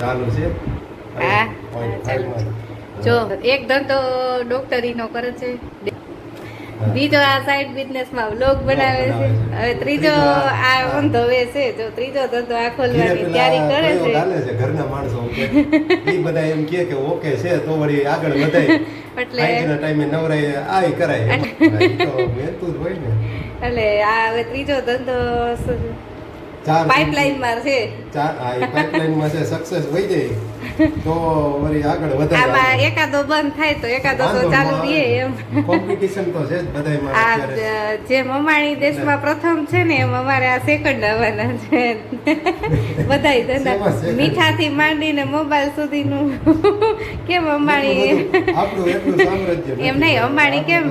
ચાલુ છે? હા, માં. જો એક ધંધો ડોક્ટરીનો કરે છે. બીજો આ સાઈડ બિઝનેસમાં વ્લોગ બનાવે છે. હવે ત્રીજો આ ઓંધવે છે જો ત્રીજો ધંધો આ ખોલવાની તૈયારી કરે છે. ચાલે છે ઘરના માણસો એ બધા એમ કહે કે ઓકે છે તો વળી આગળ વધાય. એટલે ખાઈના ટાઈમે નવરાય આય કરાય. તો મહેનતું જ હોય ને. એટલે આ હવે ત્રીજો ધંધો પાઇપલાઇનમાં છે. પાઇપલાઇનમાં છે સક્સેસ થઈ જાય તો વળી આગળ વધારે આમાં એકાદો બંધ થાય તો એકાદો તો ચાલુ રહે એમ. કોમ્પિટિશન તો છે બધાય આ જે મમાણી દેશમાં પ્રથમ છે ને એમ અમારે આ સેકન્ડ આવવાના છે. બધાય ધંધા. મીઠાથી માંડીને મોબાઈલ સુધીનું. કેમ અંબાણી આપણું એટલું સામ્રાજ્ય એમ નહીં અંબાણી કેમ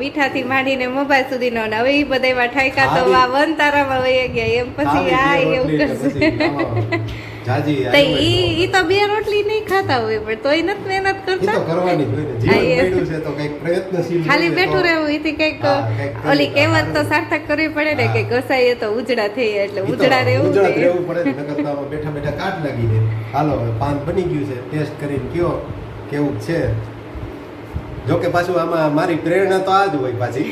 મીઠાથી માંડીને મોબાઈલ સુધીનો ને હવે ઈ બધાયમાં ઠાયકા તો આ વન તારામાં વહી ગયા. એમ પછી આ એવું કરશે. જાજી તો ઈ ઈ તો બે રોટલી નહીં ખાતા હોય પણ તોય નથી મહેનત તો. તો કરવાની જ હોય ને. હા, જીવન છે તો કંઈક પ્રયત્નશીલ ખાલી બેઠું રહેવું એથી કંઈક ઓલી કહેવત તો સાર્થક કરવી પડે ને કે. ઘસાઈએ તો ઉજડા થઈ એટલે ઉજડા રહેવું ઉજળા રહેવું પડે નકર બેઠા બેઠા કાટ લાગી જાય હાલો હવે પાન બની ગયું છે. ટેસ્ટ કરીને કયો કેવું છે? જો કે પાછું આમાં મારી પ્રેરણા તો આ જ હોય પાછી.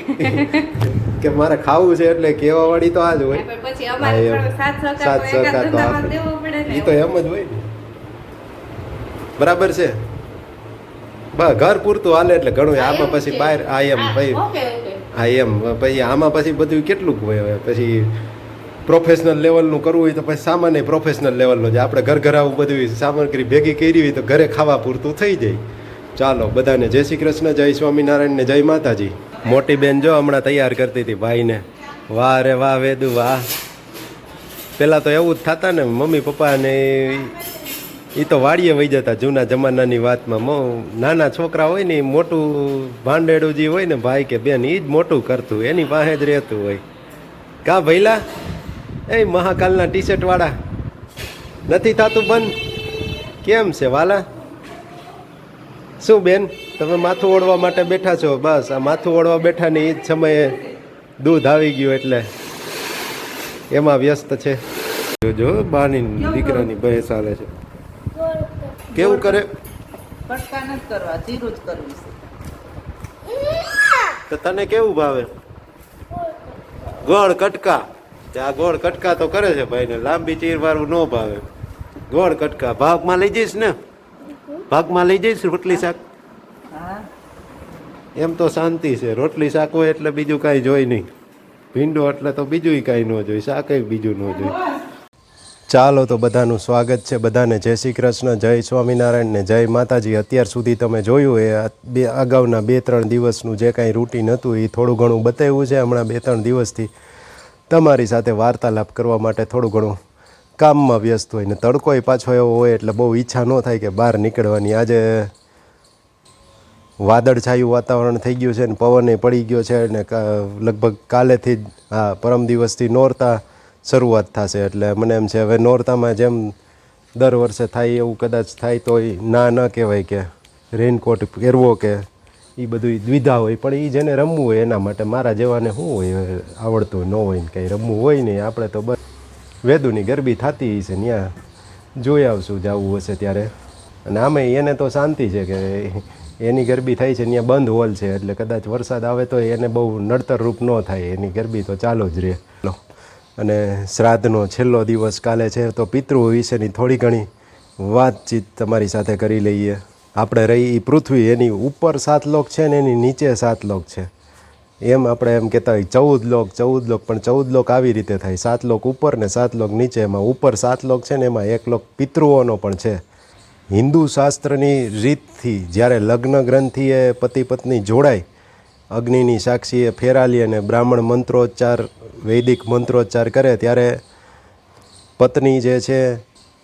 કે મારે ખાવું છે એટલે કેવા વાળી તો આ જ હોય. સાથ સહકાર તો એ તો એમ જ હોય ને. બરાબર છે? બા ઘર પૂરતું હાલે એટલે ઘણું આમાં પછી બહાર આ એમ ભાઈ. હા એમ. પછી આમાં પછી બધું કેટલું હોય હવે. પછી પ્રોફેશનલ લેવલનું કરવું હોય તો પછી સામાન્ય પ્રોફેશનલ લેવલનું છે આપણે ઘર ઘર આવું બધું સામગ્રી ભેગી કરી હોય તો ઘરે ખાવા પૂરતું થઈ જાય. ચાલો, બધાને જય શ્રી કૃષ્ણ, જય સ્વામિનારાયણ ને જય માતાજી. મોટી બેન જો હમણાં તૈયાર કરતી હતી ભાઈને. વાહ રે વાહ વેદુ, વાહ. પહેલાં તો એવું જ થતા ને, મમ્મી પપ્પા ને એ તો વાડીએ વહી જતા જૂના જમાનાની વાતમાં. નાના છોકરા હોય ને મોટું ભાંડેડું જે હોય ને ભાઈ કે બેન એ જ મોટું કરતું, એની પાસે જ રહેતું હોય. કા ભૈલા એ મહાકાલના ટી શર્ટ વાળા. નથી થતું બંધ? કેમ છે, વાલા? શું બેન? તમે માથું ઓળવા માટે બેઠા છો? બસ આ માથું ઓળવા બેઠાની એ જ સમયે દૂધ આવી ગયું એટલે એમાં વ્યસ્ત છે. જો બાની દીકરાની ભય ચાલે છે. કેવું કરે? તો તને કેવું ભાવે? ગોળ કટકા. આ ગોળ કટકા તો કરે છે ભાઈને લાંબી ચીર વાળું ન ભાવે. ગોળ કટકા. ભાવમાં લઈ જઈશ ને? ભાગમાં લઈ જઈશ રોટલી શાક? એમ તો શાંતિ છે. રોટલી શાક હોય એટલે બીજું કાંઈ જોઈ નહીં. ભીંડો એટલે તો બીજું કાંઈ ન જોઈ. શાક બીજું ન જોઈ. ચાલો તો બધાનું સ્વાગત છે. બધાને જય શ્રી કૃષ્ણ જય સ્વામિનારાયણ ને જય માતાજી. અત્યાર સુધી તમે જોયું એ બે અગાઉના બે ત્રણ દિવસનું જે કાંઈ રૂટીન હતું એ થોડું ઘણું બતાવ્યું છે. હમણાં બે ત્રણ દિવસથી તમારી સાથે વાર્તાલાપ કરવા માટે થોડું ઘણું કામમાં વ્યસ્ત હોય ને તડકોય પાછો એવો હોય એટલે બહુ ઈચ્છા ન થાય કે બહાર નીકળવાની. આજે વાદળછાયું વાતાવરણ થઈ ગયું છે ને પવને પડી ગયો છે ને લગભગ કાલેથી જ, હા, પરમ દિવસથી નોરતા શરૂઆત થશે. એટલે મને એમ છે, હવે નોરતામાં જેમ દર વર્ષે થાય એવું કદાચ થાય તો ના, ન કહેવાય કે રેનકોટ પહેરવો કે એ બધું દ્વિધા હોય. પણ એ જેને રમવું હોય એના માટે મારા જેવાને શું હોય આવડતું ન હોય ને કંઈ રમવું હોય નહીં આપણે તો બસ વેદુની ગરબી થતી છે ત્યાં જોઈ આવશું જવું હશે ત્યારે. અને આમે એને તો શાંતિ છે કે એની ગરબી થાય છે ત્યાં બંધ હોલ છે, એટલે કદાચ વરસાદ આવે તો એને બહુ નડતર રૂપ ન થાય, એની ગરબી તો ચાલુ જ રહે. અને શ્રાદ્ધનો છેલ્લો દિવસ કાલે છે, તો પિતૃ વિશેની થોડી ઘણી વાતચીત તમારી સાથે કરી લઈએ. આપણે રહી એ પૃથ્વી એની ઉપર સાત લોક છે ને એની નીચે સાત લોક છે. એમ આપણે એમ કહેતા હોય, ચૌદ લોક ચૌદ લોક, પણ ચૌદ લોક આવી રીતે થાય. સાત લોક ઉપર ને સાત લોક નીચે, એમાં ઉપર સાત લોક છે ને એમાં એક લોક પિતૃઓનો પણ છે. હિન્દુ શાસ્ત્રની રીતથી જ્યારે લગ્ન ગ્રંથિએ પતિ પત્ની જોડાય, અગ્નિની સાક્ષીએ ફેરાલી અને બ્રાહ્મણ મંત્રોચ્ચાર, વૈદિક મંત્રોચ્ચાર કરે, ત્યારે પત્ની જે છે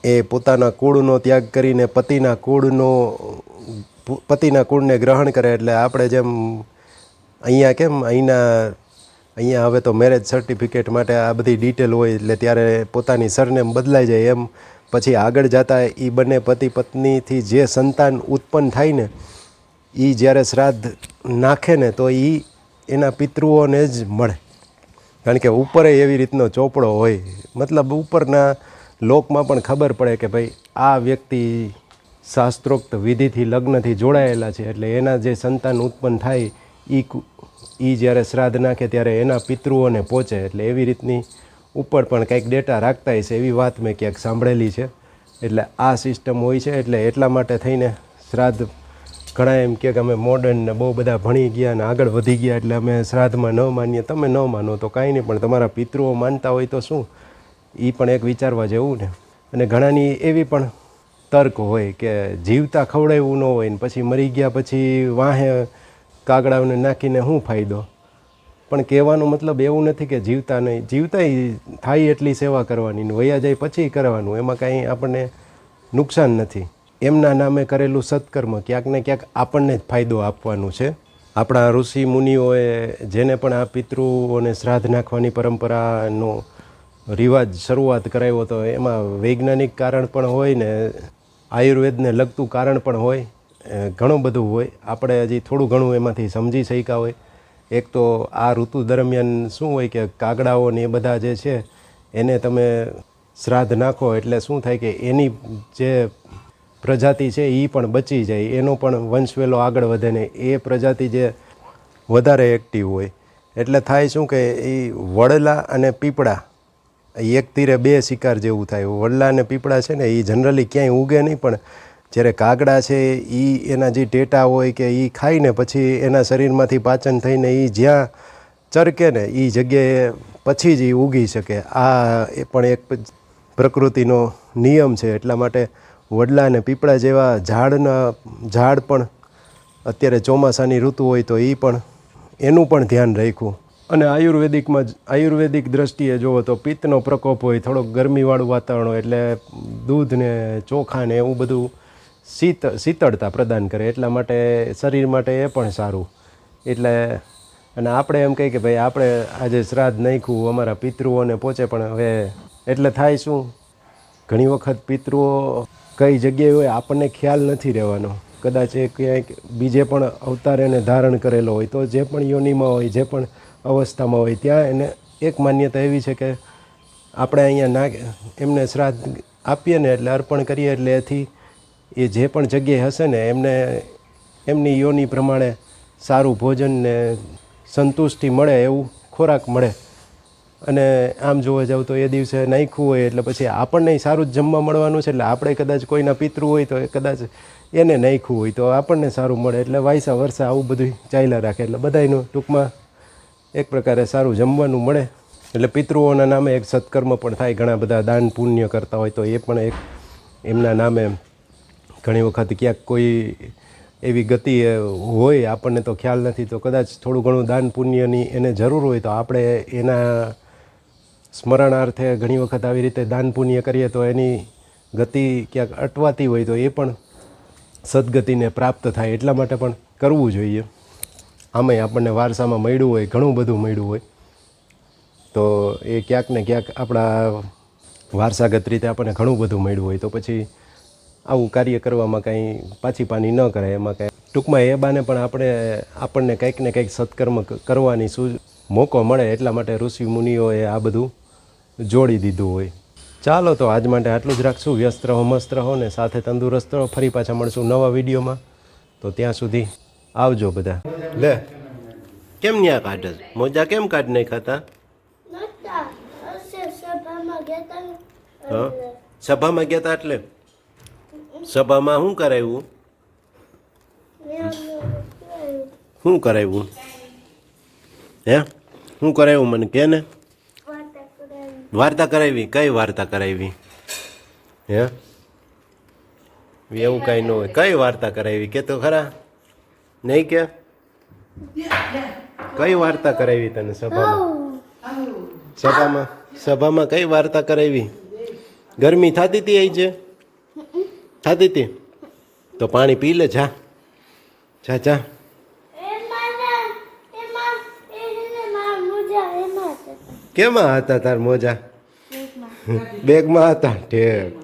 એ પોતાના કુળનો ત્યાગ કરીને પતિના કુળનો, પતિના કુળને ગ્રહણ કરે, એટલે આપણે જેમ અહીંયા કેમ? અહીંના અહીંયા હવે તો મેરેજ સર્ટિફિકેટ માટે આ બધી ડિટેલ હોય એટલે ત્યારે પોતાની સરનેમ બદલાઈ જાય એમ. પછી આગળ જતા એ બંને પતિ પત્નીથી જે સંતાન ઉત્પન્ન થાય ને એ જ્યારે શ્રાદ્ધ નાખે ને તો એ એના પિતૃઓને જ મળે. કારણ કે ઉપરે એવી રીતનો ચોપડો હોય. મતલબ ઉપરના લોકમાં પણ ખબર પડે કે ભાઈ, આ વ્યક્તિ શાસ્ત્રોક્ત વિધિથી લગ્નથી જોડાયેલા છે. એટલે એના જે સંતાન ઉત્પન્ન થાય એ એ જ્યારે શ્રાદ્ધ નાખે ત્યારે એના પિતૃઓને પહોંચે એટલે એવી રીતની ઉપર પણ કંઈક ડેટા રાખતા હશે એવી વાત મેં ક્યાંક સાંભળેલી છે. એટલે આ સિસ્ટમ હોય છે એટલે એટલા માટે થઈને શ્રાદ્ધ ઘણા એમ કે અમે મોડર્ન ને બહુ બધા ભણી ગયા ને આગળ વધી ગયા એટલે અમે શ્રાદ્ધમાં ન માનીએ. તમે ન માનો તો કાંઈ નહીં, પણ તમારા પિતૃઓ માનતા હોય તો શું? એ પણ એક વિચારવા જેવું ને. અને ઘણાની એવી પણ તર્ક હોય કે જીવતા ખવડાવવું ન હોય ને પછી મરી ગયા પછી વાહે કાગડાઓને નાખીને શું ફાયદો? પણ કહેવાનો મતલબ એવું નથી કે જીવતા નહીં. જીવતા થાય એટલી સેવા કરવાની વયા જાય પછી કરવાનું. એમાં કાંઈ આપણને નુકસાન નથી. એમના નામે કરેલું સત્કર્મ ક્યાંક ને ક્યાંક આપણને જ ફાયદો આપવાનું છે. આપણા ઋષિ મુનિઓએ જેને પણ આ પિતૃઓને શ્રાદ્ધ નાખવાની પરંપરાનો રિવાજ શરૂઆત કરાવ્યો હતો એમાં વૈજ્ઞાનિક કારણ પણ હોય ને, આયુર્વેદને લગતું કારણ પણ હોય. ઘણું બધું હોય. આપણે હજી થોડું ઘણું એમાંથી સમજી શક્યા હોય. એક તો આ ઋતુ દરમિયાન શું હોય કે કાગડાઓ ને એ બધા જે છે, એને તમે શ્રાદ્ધ નાખો એટલે શું થાય કે એની જે પ્રજાતિ છે એ પણ બચી જાય. એનો પણ વંશવેલો આગળ વધે ને એ પ્રજાતિ જે વધારે એક્ટિવ હોય. એટલે થાય શું કે એ વડલા અને પીપળા એક તીરે બે શિકાર જેવું થાય. વડલા અને પીપળા છે ને એ જનરલી ક્યાંય ઉગે નહીં, પણ જ્યારે કાગડા છે એ એના જે ટેટા હોય કે એ ખાઈને પછી એના શરીરમાંથી પાચન થઈને એ જ્યાં ચરકે ને એ જગ્યાએ પછી જ એ ઉગી શકે. આ એ પણ એક પ્રકૃતિનો નિયમ છે. એટલા માટે વડલા અને પીપળા જેવા ઝાડના, ઝાડ પણ અત્યારે ચોમાસાની ઋતુ હોય તો એ પણ એનું પણ ધ્યાન રાખ્યું. અને આયુર્વેદિકમાં આયુર્વેદિક દ્રષ્ટિએ જુઓ તો પિત્તનો પ્રકોપ હોય, થોડોક ગરમીવાળું વાતાવરણ હોય એટલે દૂધ ને ચોખા ને એવું બધું શીત, શીતળતા પ્રદાન કરે એટલા માટે શરીર માટે એ પણ સારું. એટલે, અને આપણે એમ કહીએ કે ભાઈ, આપણે આજે શ્રાદ્ધ નાખ્યું, અમારા પિતૃઓને પહોંચે પણ હવે એટલે થાય શું? ઘણી વખત પિતૃઓ કઈ જગ્યાએ હોય, આપણને ખ્યાલ નથી રહેવાનો. કદાચ એ ક્યાંક બીજે પણ અવતાર એને ધારણ કરેલો હોય, તો જે પણ યોનિમાં હોય, જે પણ અવસ્થામાં હોય, ત્યાં એને એક માન્યતા એવી છે કે આપણે અહીંયા ના એમને શ્રાદ્ધ આપીએ ને એટલે અર્પણ કરીએ, એટલે એથી એ જે પણ જગ્યાએ હશે ને, એમને, એમની યોની પ્રમાણે સારું ભોજન ને સંતુષ્ટિ મળે એવું ખોરાક મળે. અને આમ જોવા જાવ તો એ દિવસે નાખ્યું હોય એટલે પછી આપણને સારું જ જમવા મળવાનું છે, એટલે આપણે કદાચ કોઈના પિતૃ હોય તો એ કદાચ એને નાખ્યું હોય તો આપણને સારું મળે, એટલે વાયસા વર્ષા આવું બધું ચાલ્યા રાખે. એટલે બધાનું ટૂંકમાં એક પ્રકારે સારું જમવાનું મળે. એટલે પિતૃઓના નામે એક સત્કર્મ પણ થાય, ઘણા બધા દાન પુણ્ય કરતા હોય તો એ પણ એક એમના નામે ઘણી વખત ક્યાંક કોઈ એવી ગતિ હોય, આપણને તો ખ્યાલ નથી, તો કદાચ થોડું ઘણું દાન પુણ્યની એને જરૂર હોય, તો આપણે એના સ્મરણાર્થે ઘણી વખત આવી રીતે દાન પુણ્ય કરીએ, તો એની ગતિ ક્યાંક અટવાતી હોય, તો એ પણ સદગતિને પ્રાપ્ત થાય, એટલા માટે પણ કરવું જોઈએ. આમાંય આપણને વારસામાં મળ્યું હોય, ઘણું બધું મળ્યું હોય, તો એ ક્યાંક ને ક્યાંક આપણા વારસાગત રીતે આપણને ઘણું બધું મળ્યું હોય, તો પછી આવું કાર્ય કરવામાં કાંઈ પાછી પાની ન કરાય. એમાં કાંઈ ટૂંકમાં એ બાને પણ આપણે આપણને કંઈક ને કંઈક સત્કર્મ કરવાની શું મોકો મળે એટલા માટે ઋષિ મુનિઓએ આ બધું જોડી દીધું હોય. ચાલો તો આજ માટે આટલું જ રાખશું. વ્યસ્ત રહો મસ્ત રહો ને સાથે તંદુરસ્ત રહો. ફરી પાછા મળશું નવા વિડીયોમાં. તો ત્યાં સુધી આવજો બધા. લે કેમ ન્યા કાઢે મોજા કેમ કાઢ નહીં ખાતા સભામાં ગયા હતા એટલે? સભામાં શું કરાવ્યું? શું કરાવ્યું? હે? શું કરાવ્યું મને કે ને? વાર્તા કરાવી. કઈ વાર્તા કરાવી? હે? એવું કાંઈ ન હોય. કઈ વાર્તા કરાવી? કે તો ખરા? નહીં કે? કઈ વાર્તા કરાવી તને સભામાં? સભામાં? સભામાં કઈ વાર્તા કરાવી? ગરમી થતી હતી અહીં છે થતી હતી તો પાણી પી લે જા. જા જા. કેમાં હતા તાર મોજા? બેગમાં હતા ઠેક.